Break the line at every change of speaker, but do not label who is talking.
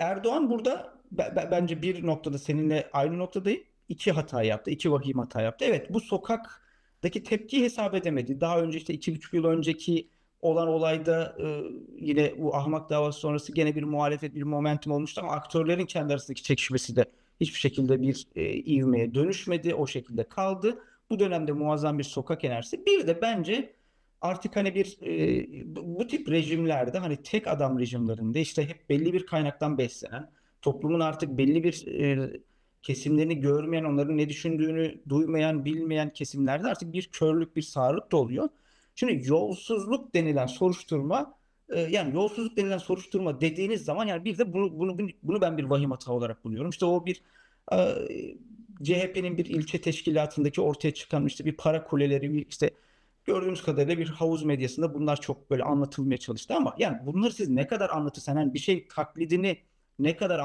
Erdoğan burada be- be- bence bir noktada seninle aynı noktadayım. İki hata yaptı. iki vahim hata yaptı. Evet bu sokaktaki tepkiyi hesap edemedi. Daha önce işte iki buçuk yıl önceki olan olayda e, yine bu ahmak davası sonrası gene bir muhalefet bir momentum olmuştu ama aktörlerin kendi arasındaki çekişmesi de hiçbir şekilde bir e, ivmeye dönüşmedi. O şekilde kaldı. Bu dönemde muazzam bir sokak enerjisi. Bir de bence artık hani bir e, bu tip rejimlerde hani tek adam rejimlerinde işte hep belli bir kaynaktan beslenen toplumun artık belli bir e, kesimlerini görmeyen, onların ne düşündüğünü duymayan, bilmeyen kesimlerde artık bir körlük, bir sağırlık da oluyor. Şimdi yolsuzluk denilen soruşturma e, yani yolsuzluk denilen soruşturma dediğiniz zaman yani bir de bunu bunu bunu ben bir vahim hata olarak buluyorum. İşte o bir e, CHP'nin bir ilçe teşkilatındaki ortaya çıkan işte bir para kuleleri, bir işte gördüğümüz kadarıyla bir havuz medyasında bunlar çok böyle anlatılmaya çalıştı ama yani bunları siz ne kadar anlatırsan hani bir şey taklidini ne kadar